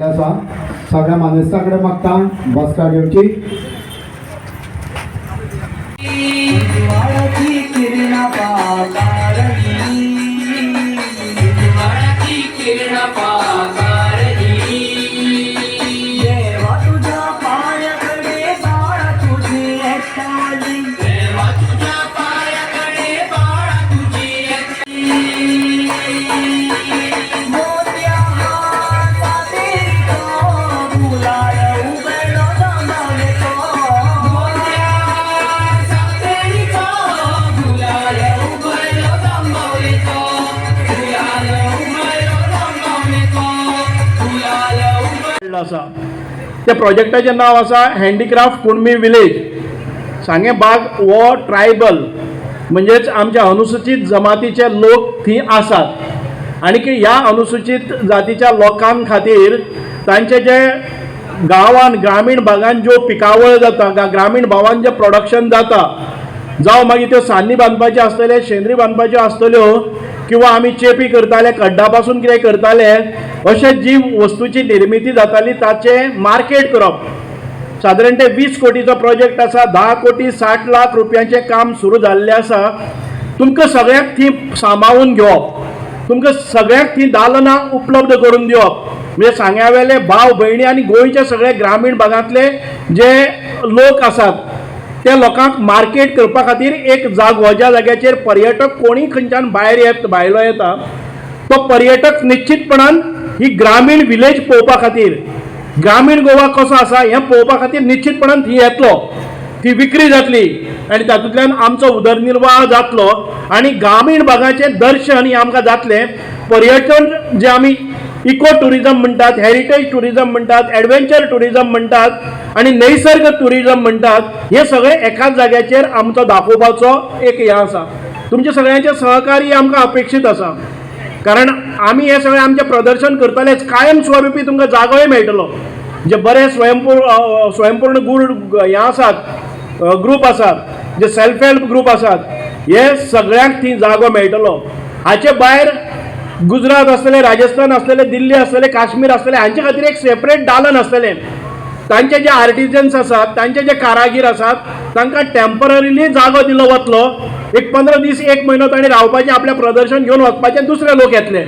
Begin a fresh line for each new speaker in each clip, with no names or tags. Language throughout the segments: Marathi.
आसा सगळ्या मानेस्ता कडेन मागता बसका घेवची
आसा त्या प्रोजेक्टाचें नांव आसा हँडीक्राफ्ट कुणबी विलेज सांगे बाग हो ट्रायबल म्हणजेच आमच्या अनुसूचित जमातीचे लोक थंय आसात. आणि की ह्या अनुसूचित जातीच्या लोकां खातीर तांचे जे गांवान ग्रामीण भागान ज्यो पिकावळ जाता ग्रामीण भावान जे प्रोडक्शन जाता जावं मागीर त्यो सान्नी बांदपाच्यो आसतल्यो शेंद्री बांदपाच्यो आसतल्यो किंवा आमी चेपी करताले खड्डा पासून कितें करताले अशे जी वस्तूची निर्मिती जाताली ताचें मार्केट करप सादारण ते वीस कोटीचो प्रोजेक्ट आसा धा कोटी साठ लाख रुपयांचें काम सुरू जाल्लें आसा तुमकां सगळ्याक थी सांबाळून घेवप तुमकां सगळ्याक थी दालनां उपलब्ध करून दिवप म्हणजे सांग्यावेले भाव भयणी आनी गोंयच्या सगळे ग्रामीण भागांतले जे लोक आसात त्या लोकांक मार्केट करपा खातीर एक जागो ज्या जाग्याचेर पर्यटक कोणी खंयच्यान भायर येत भायलो येता तो पर्यटक निश्चितपणान ही ग्रामीण विलेज पळोवपा खातीर. ग्रामीण गोवा कसो आसा हें पळोवपा खातीर निश्चितपणान थंय येतलो ती विक्री जातली आनी तातूंतल्यान आमचो उदरनिर्वाह जातलो आनी ग्रामीण भागाचें दर्शन हें आमकां जातलें. पर्यटन जें आमी इको टुरिझम म्हणटात हेरिटेज टुरिझम म्हणटात एडवेंचर टुरिझम म्हणटात आनी नैसर्ग टुरिझम म्हणटात हे सगळे एकाच जाग्याचेर आमचो दाखोवपाचो एक हें आसा तुमचे सगळ्यांचें सहकार्य आमकां अपेक्षीत आसा कारण आमी हे सगळें आमचें प्रदर्शन करतलेच कायम स्वरूपी तुमकां जागोय मेळटलो. जे बरे स्वयंपूर्ण स्वयंपूर्ण गूड हे आसात ग्रूप आसात जे सेल्फ हेल्प ग्रूप आसात हे सगळ्यांक थंय जागो मेळटलो. हाचे भायर गुजरात असलेले राजस्थान असलेले दिल्ली असलेले काश्मीर असलेले हांचे खातीर एक सेपरेट दालन आसतलें तांचे जे आर्टिजन्स आसात तांचे जे कारागीर आसात तांकां टेम्पररीली जागो दिलो वतलो एक पंदरा दीस एक म्हयनो तांणी रावपाचें आपलें प्रदर्शन घेवन वचपाचें दुसरे लोक येतले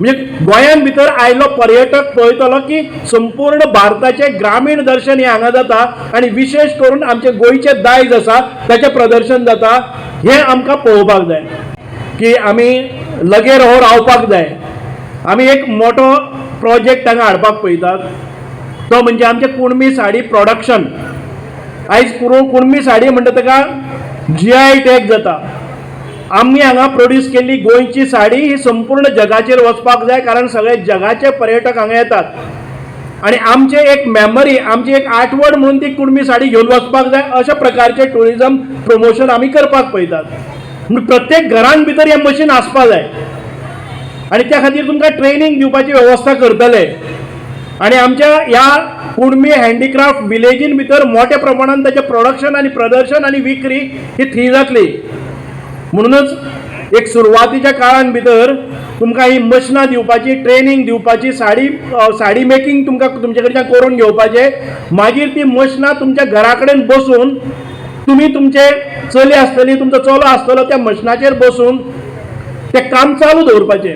म्हणजे गोंयान भितर आयलो पर्यटक पळयतलो की संपूर्ण भारताचें ग्रामीण दर्शन हें हांगा जाता आनी विशेश करून आमचें गोंयचें दायज आसा ताचें प्रदर्शन जाता हें आमकां पळोवपाक जाय. की आमी लगेर हो रावपाक जाय. आमी एक मोठो प्रोजेक्ट हांगा हाडपाक पळयतात. तो म्हणजे आमचें कुणबी साडी प्रोडक्शन आयज पुरो कुणबी साडी म्हणटा ताका जी आय टॅग जाता. आमी हांगा प्रोड्यूस केल्ली गोंयची साडी ही संपूर्ण जगाचेर वचपाक जाय कारण सगळे जगाचे पर्यटक हांगा येतात. आणि आमचे एक मेमरी आमची एक आठवण म्हणून ती कुणबी साडी घेवन वचपाक जाय अशा प्रकारचे टुरिजम प्रमोशन आमी करपाक पळयतात. प्रत्येक घरां भितर हें मशीन आसपा जाय आणि त्या खातीर तुमकां ट्रेनिंग दिवपाची वेवस्था करतले. आणि आमच्या ह्या कुणबी हँडीक्राफ्ट विलेजीन भितर मोठ्या प्रमाणात त्याचे प्रोडक्शन आणि प्रदर्शन आणि विक्री ही थी जातली म्हणूनच एक सुरवातीच्या काळान भितर तुमकां ही मशिनां दिवपाची ट्रेनिंग दिवपाची साडी साडी मेकिंग तुमकां तुमचे कडच्यान करून घेवपाचें. मागीर ती मशिनां तुमच्या घरा कडेन बसून तुमी तुमचे चली आसतली तुमचो चलो आसतलो त्या मशिनाचेर बसून तें काम चालू दवरपाचें.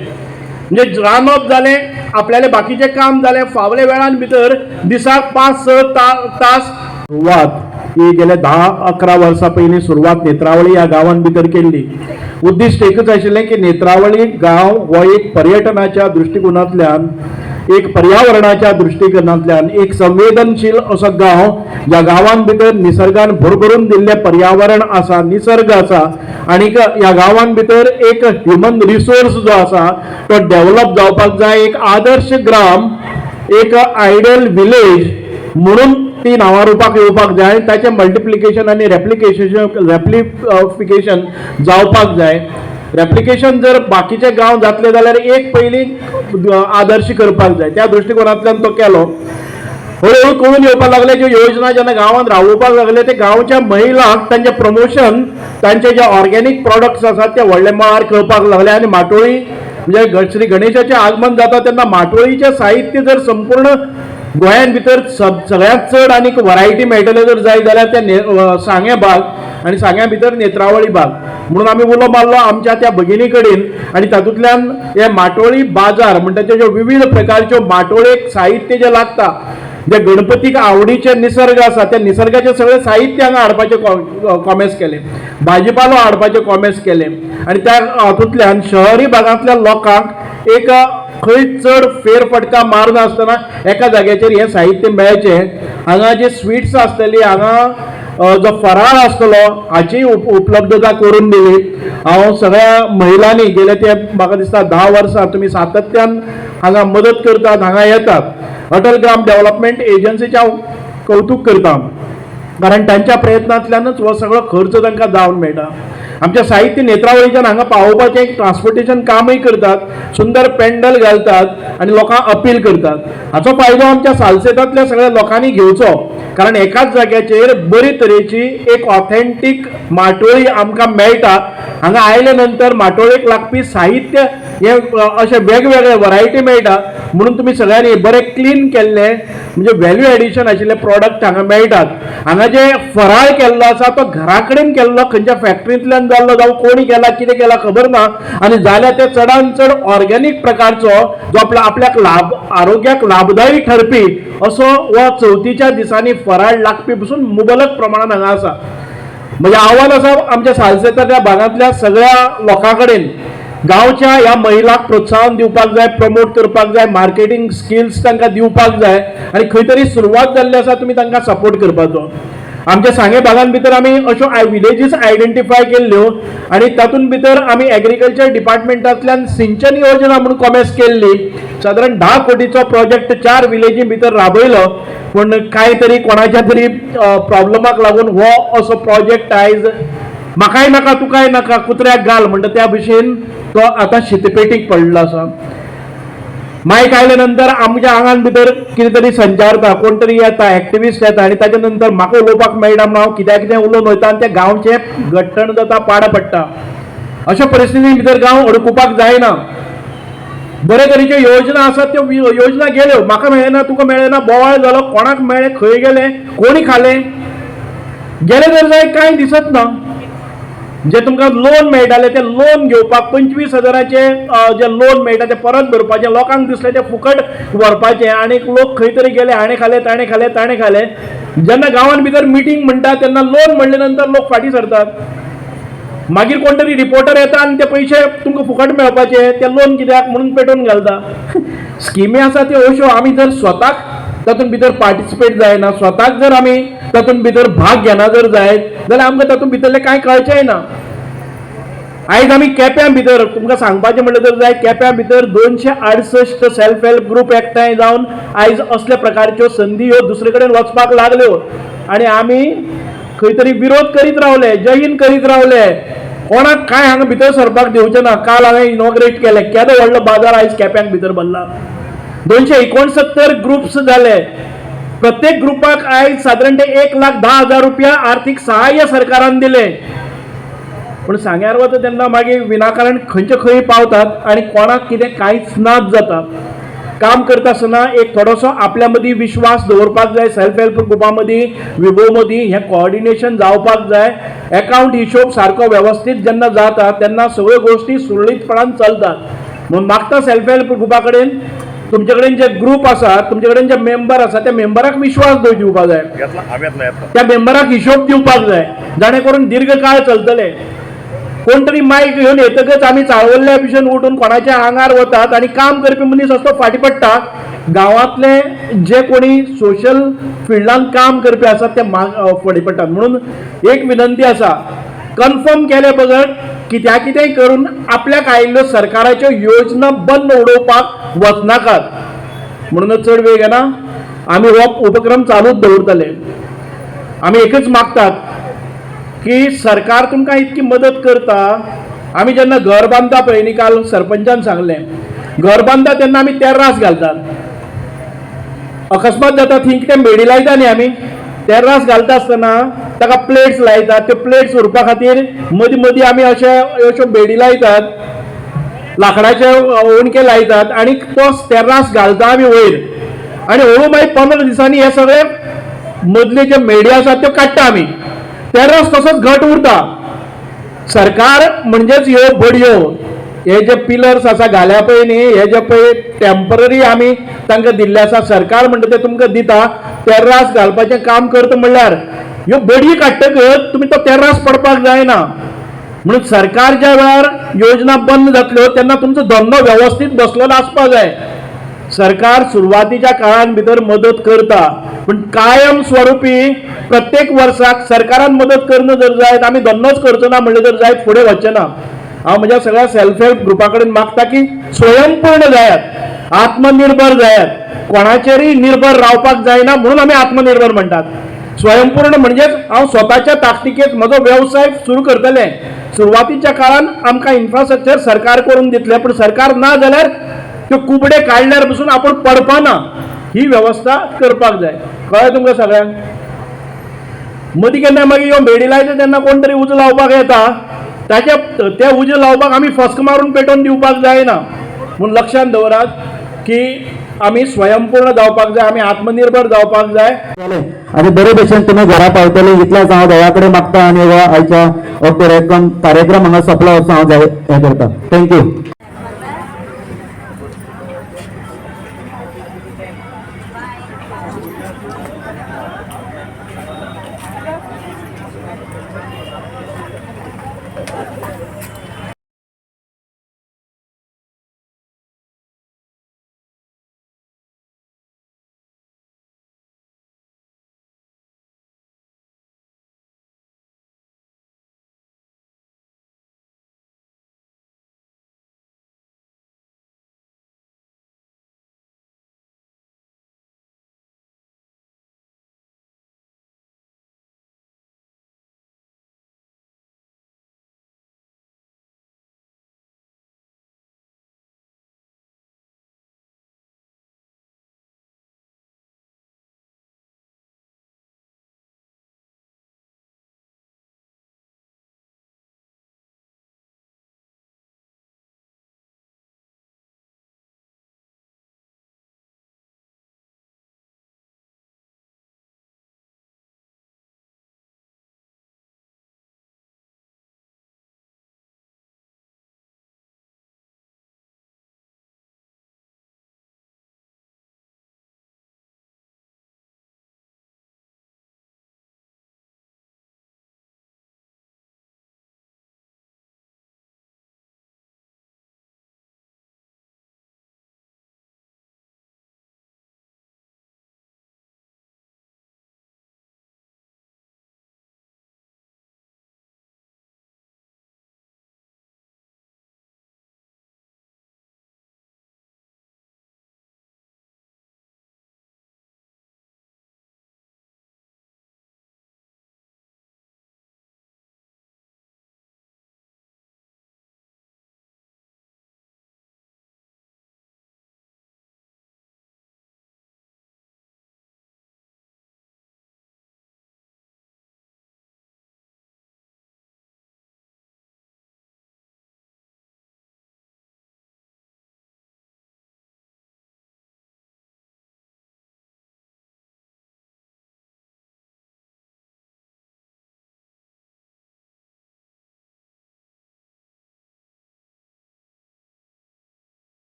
म्हणजे रांदप जालें आपल्याले बाकीचें काम जालें फावले वेळान भितर दिसाक पांच स ता तास सुरवात. ही गेल्या धा अकरा वर्सां पयलीं सुरवात नेत्रावळी ह्या गांवांत भितर केल्ली. उद्दिश्ट एकच आशिल्लें की नेत्रावळी गांव हो एक पर्यटनाच्या दृश्टिकोनांतल्यान एक पर्यावरणाच्या दृश्टिकोनांतल्यान एक संवेदनशील असो गांव ज्या गांवांत भितर निसर्गान भरभरून दिल्लें पर्यावरण आसा निसर्ग आसा आनीक ह्या गांवांत भितर एक ह्युमन रिसोर्स जो आसा तो डेव्हलप जावपाक जाय एक आदर्श ग्राम एक आयडल विलेज म्हणून ती नांवां रुपाक येवपाक जाय ताचें मल्टिप्लिकेशन आनी रेप्लिकेशन रेप्लिफिकेशन जावपाक जाय. रेप्लिकेशन जर बाकीचे गांव जातले जाल्यार एक पयली आदर्श करपाक जाय. त्या दृश्टिकोनांतल्यान तो केलो. हळूहळू कळून येवपाक लागले ज्यो योजना जेन्ना गांवांत रावोवपाक लागले ते गांवच्या महिलांक तांचे प्रमोशन तांचे जे ऑर्गेनीक प्रॉडक्ट्स आसात ते व्हडले मळार कळपाक लागले आनी माटोळी म्हणजे श्री गणेशाचे आगमन जाता तेन्ना माटोळीचें साहित्य जर संपूर्ण गोंयांत भितर स- सगळ्यांत चड आनीक वरायटी मेळटले जर जाय जाल्यार ते ने- अ, सांगे बाग आनी सांग्या भितर नेत्रावळी बाग. म्हणून आमी उलो मारलो आमच्या त्या भगिनी कडेन आनी तातूंतल्यान हे माटोळी बाजार म्हणटा तेज्यो विविध प्रकारच्यो माटोळेक साहित्य जे लागता जे गणपतीक आवडीचे निसर्ग आसा त्या निसर्गाचे सगळे साहित्य हांगा हाडपाचे कॉमेस केले. भाजीपालो हाडपाचे कॉमेस केले. आनी त्या हातूंतल्यान शहरी भागांतल्या लोकांक एक खंय चड फेरफटका मारना आसतना एका जाग्याचेर हें साहित्य मेळचें हांगा जे स्वीट्स आसतली हांगा जो फराळ आसतलो हाची उप उपलब्धता करून दिली. हांव सगळ्या महिलांनी गेले ते म्हाका दिसता धा वर्सां तुमी सातत्यान हांगा मदत करतात हांगा येतात. अटल ग्राम डेव्हलपमेंट एजन्सीचे हांव कौतूक करता. कारण तांच्या प्रयत्नांतल्यानच हो सगळो खर्च तांकां जावन मेळटा. आमच्या साहित्य नेत्रावळीच्यान हांगा पावोवपाचें एक ट्रान्सपोर्टेशन कामय करतात सुंदर पेंडल घालतात आनी लोकांक अपील करतात. हाचो फायदो आमच्या सालसेतांतल्या सगळ्या लोकांनी घेवचो कारण एकाच जाग्याचेर बरे तरेची एक ऑथेंटीक माटोळी आमकां मेळटा. हांगा आयले नंतर माटोळेक लागपी साहित्य हे अशें अशे वेगवेगळे वरायटी मेळटा. म्हणून तुमी सगळ्यांनी बरें क्लीन केल्ले. म्हणजे व्हॅल्यू एडिशन आशिल्ले प्रॉडक्ट हांगा मेळटात. हांगा जे फराळ केल्लो आसा तो घरा कडेन केल्लो खंयच्या फॅक्टरींतल्यान जाल्लो जावं कोणी केला कितें केला खबर ना. आनी जाल्यार ते चडांत चड ऑर्गेनीक प्रकारचो जो आपल्या आपल्याक लाभ आरोग्याक लाभदायी ठरपी असो हो चवथीच्या दिसांनी फराळ लागपी पसून मुबलक प्रमाणात हांगा आसा म्हणजे आव्हान आसा आमच्या सालसेता त्या भागांतल्या सगळ्या लोकां कडेन गांवच्या ह्या महिलांक प्रोत्साहन दिवपाक जाय प्रमोट करपाक जाय मार्केटींग स्किल्स तांकां दिवपाक जाय आनी खंय तरी सुरवात जाल्ली आसा तुमी तांकां सपोर्ट करपाचो. आमच्या सांगे भागांत भितर आमी अश्यो विलेजीस आयडेंटिफाय केल्ल्यो आनी तातूंत भितर आमी एग्रीकल्चर डिपार्टमेंटांतल्यान सिंचन योजना म्हणून कॉमेस केल्ली. सादारण धा कोटीचो प्रोजेक्ट चार विलेजी भितर राबयलो. पूण कांय तरी कोणाच्या तरी प्रॉब्लमाक लागून हो असो प्रोजेक्ट आयज म्हाकाय नाका तुकाय नाका कुत्र्याक घाल म्हणटा त्या भशेन तो आतां शितपेटीक पडलो आसा. मायक आयले नंतर आमच्या आंगान भितर कितें तरी संचारता कोण तरी येता एक्टिविस्ट येता आनी ताच्या नंतर म्हाका उलोवपाक मेळटा म्हणून हांव कित्याक कितें उलोवन वयता आनी त्या गांवचें घट्टण जाता पाड पडटा. अशा परिस्थितीन भितर गांव अडकुपाक जायना. बरे तरेच्यो योजना आसात त्यो योजना गेल्यो. म्हाका मेळना तुका मेळना बोवाळ जालो कोणाक मेळ्ळें खंय गेले कोणी खाले? गेले तर जाय कांय दिसत ना. जे तुमकां लोन मेळटाले ते लोन घेवपाक पंचवीस हजाराचे जें जे लोन मेळटा ते परत भरपाचे लोकांक दिसले ते फुकट व्हरपाचे. आनी लोक खंय तरी गेले हाणें खाले ताणें खाले ताणें खाले. जेन्ना गांवांत भितर मिटींग म्हणटा तेन्ना लोन म्हणले नंतर लोक फाटीं सरतात. मागीर कोण तरी रिपोर्टर येता आनी ते पयशे तुमकां फुकट मेळपाचे ते लोन कित्याक म्हणून पेटोवन घालता. स्किमी आसा त्यो अश्यो आमी जर स्वताक तातूंत भितर पार्टिसिपेट जायना स्वताक जर आमी तातूंत भितर भाग घेना जर जायत जाल्यार आमकां तातूंत भितरलें कांय कळचेंय ना? आयज आमी केप्यां भितर तुमकां सांगपाचें म्हणलें जर जाय केप्यां भितर दोनशे आडसश्ट सेल्फ हेल्प ग्रूप एकठांय जावन आयज असल्या प्रकारच्यो संदी ह्यो दुसरे कडेन वचपाक लागल्यो. आनी आमी खंय तरी विरोध करीत रावले जयीन करीत रावले. कोणाक कांय हांगा भितर सरपाक दिवचें ना काल हांवें इनॉग्रेट केलें. केदो व्हडलो बाजार आयज केप्यांक भितर भरला दोनशे एकोणसत्तर ग्रुप्स जाले प्रत्येक ग्रुपाक आयज सादारण एक लाख धा हजार रुपया आर्थीक सहाय्य सरकारान दिलें. पूण सांग्यार वता तेन्ना मागीर विनाकारण खंयचे खंय पावतात आनी कोणाक कितें कांयच नाच जाता काम करता आसतना एक थोडोसो आपल्या मदीं विश्वास दवरपाक जाय सेल्फ हेल्प ग्रुपा मदीं विबो मदीं हें कोऑर्डिनेशन जावपाक जाय. एकावंट हिशोब सारको वेवस्थीत जेन्ना जाता तेन्ना सगळ्यो गोश्टी सुरळीतपणान चलतात. म्हणून मागता सेल्फ हेल्प ग्रुपा कडेन तुमचे कडेन जे ग्रुप आसा तुमचे कडेन जे मेंबर आसा त्या मेंबराक विश्वास दव दिवपाक जाय त्या मेंबराक हिशोब दिवपाक जाय जाणे करून दीर्घ काळ चलतले. कोण तरी मायक घेवन येतकच आमी चाळवल्ल्या भशेन उठून कोणाच्या आंगार वतात आनी काम करपी मनीस असतो फाटी पडटा गांवांतले जे कोणी सोशल फिल्डान काम करपी आसात ते फटी पडटात म्हणून एक विनंती आसा कन्फर्म केले बगत कित्या कितेंय करून आपल्याक आयिल्ल्यो सरकाराच्यो योजना बंद उडोवपाक वचनाकात. म्हणूनच चड वेळ घेना आमी हो उपक्रम चालूच दवरतले. आमी एकच मागतात की सरकार तुमकां इतकी मदत करता. आमी जेन्ना घर बांदता पळय न्ही काल सरपंचान सांगलें. घर बांदता तेन्ना आमी तेर्रास घालतात. अकस्मात जाता थंय कितें मेडी लायता न्ही आमी तेर्रास घालता आसतना ताका प्लेट्स लायतात. त्यो प्लेट्स उरपा खातीर मदीं मदीं आमी अशे अश्यो बेडी लायतात. लाकडाचे ओणके लायतात आनी तो तेर्रास घालता आमी वयर आनी हळू हो मागीर पंदरा दिसांनी हे सगळे मदले जे मेडी आसा त्यो काडटा आमी तेर्रास तसोच घट उरता. सरकार म्हणजेच ह्यो बडयो हे जे पिलर्स आसा घाल्या पळय न्ही हे जे पळय टेंपररी आमी तांकां दिल्ले आसा सरकार म्हणटा ते तुमकां दिता. तेर्रास घालपाचें काम करता म्हणल्यार ह्यो बडी काडटकच तुमी तो तेर्रास पडपाक जायना. म्हणून सरकार ज्या वेळार योजना बंद जातल्यो तेन्ना तुमचो धंदो वेवस्थीत बसलेलो आसपाक जाय. सरकार सुरवातीच्या काळान भितर मदत करता. पण कायम स्वरुपी प्रत्येक वर्साक सरकारान मदत करणं जर जायत आमी धंदोच करचो ना म्हणलें जर जायत फुडें वचचे ना हांव म्हज्या सगळ्या सेल्फ हेल्प ग्रुपा कडेन मागता की स्वयंपूर्ण जायात. आत्मनिर्भर जायात कोणाचेरय निर्भर रावपाक जायना म्हणून आमी आत्मनिर्भर म्हणटात स्वयंपूर्ण म्हणजेच हांव स्वताच्या ताकतिकेत म्हजो वेवसाय सुरू करतलें. सुरवातीच्या काळान आमकां इन्फ्रास्ट्रक्चर सरकार करून दितलें पण सरकार ना जाल्यार त्यो कुबडे काडल्यार पसून आपूण पडपाना ही वेवस्था करपाक जाय. कळ्ळें तुमकां सगळ्यांक? मदीं केन्ना मागीर ह्यो मेडी लायता तेन्ना कोण तरी उजो लावपाक येता ताचे ते उजो लावपाक आमी फस्क मारून पेटोवन दिवपाक जायना. म्हूण लक्षांत दवरात की आमी स्वयंपूर्ण जावपाक जाय आमी आत्मनिर्भर जावपाक जाय.
आणि आनी बरे भशेन तुमी घरा पावतले इतलेंच हांव देवाकडे मागता आनी आयच्या कार्यक्रम हांगा सोपला असं हांव हे हें करता. थँक्यू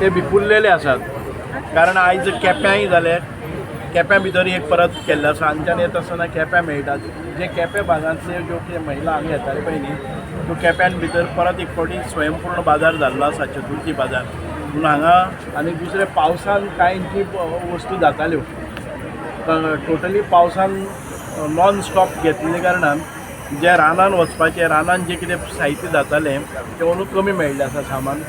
ते विपुरलेले आसात कारण आयज केप्यांय जाले केप्यां भितर एक परत केल्लें आसा आमच्यान येता आसतना केप्यां मेळटात जे केप्यां भागांतल्यो ज्यो कितें महिला हांगा येताले पळय न्ही त्यो केप्यां भितर परत एक फावटी स्वयंपूर्ण बाजार जाल्लो आसा चतुर्थी बाजार. पूण हांगा आनी दुसरे पावसान कांय जी वस्तू जाताल्यो. टोटली पावसान नॉन स्टॉप घेतले कारणान जे रानान वचपाचें रानान जें कितें साहित्य जातालें तें अंदू कमी मेळ्ळें आसा सामान.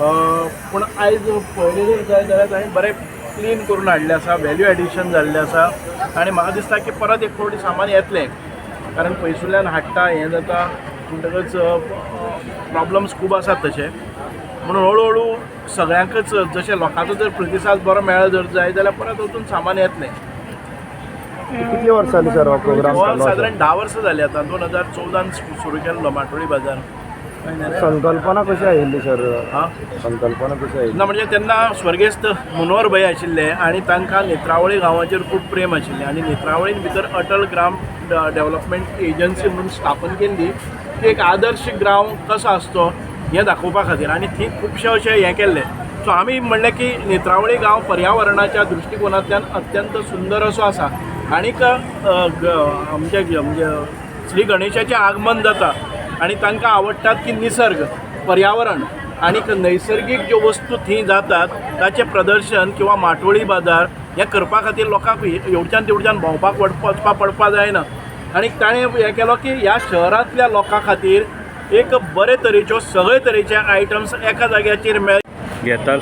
पूण आयज पळयलें जाय जाल्यार हांवें बरें क्लीन करून हाडलें आसा व्हॅल्यू एडिशन जाल्लें आसा आनी म्हाका दिसता की परत एक फावटी सामान येतलें. कारण पयसुल्ल्यान हाडटा हें जाता म्हणटकच प्रॉब्लम्स खूब आसात तशे म्हणून हळू हळू सगळ्यांकच जशें लोकांचो जर प्रतिसाद बरो मेळ्ळो जर जाय जाल्यार परत वचून सामान येतलें
किती वर्सांनी सर हो प्रोग्राम?
सादारण धा वर्सां जालीं आतां. दोन हजार चवदान सुरू केल्लो माटोळी बाजार.
संकल्पना कशी आयिल्ली सर
हा?
संकल्पना कशी आयिल्ली
ना म्हणजे तेन्ना स्वर्गेस्त मनोहर भय आशिल्ले आनी तांकां नेत्रावळी गांवाचेर खूब प्रेम आशिल्लें. आनी नेत्रावळीन भितर अटल ग्राम डेव्हलपमेंट एजन्सी म्हणून स्थापन केल्ली. की एक आदर्श ग्राम कसो आसतो हें दाखोवपा खातीर. आनी थंय खुबशे अशें हें केल्लें. सो आमी म्हणलें की नेत्रावळी गांव पर्यावरणाच्या दृश्टिकोनांतल्यान अत्यंत सुंदर असो आसा. आनीक अ, ग- आमचे म्हणजे श्री गणेशाचें आगमन जाता. आनी तांकां आवडटात की निसर्ग पर्यावरण आणि नैसर्गीक ज्यो वस्तू थंय जातात ताचें प्रदर्शन किंवा माटोळी बाजार हें करपा खातीर लोकांक येवच्यान तेवच्यान भोंवपाक वचपाक पडपाक पडपा जायना. आनी ताणें हें केलो की ह्या शहरांतल्या लोकां खातीर एक बरे तरेच्यो सगळे तरेचे आयटम्स एका जाग्याचेर मेळ
घेतात.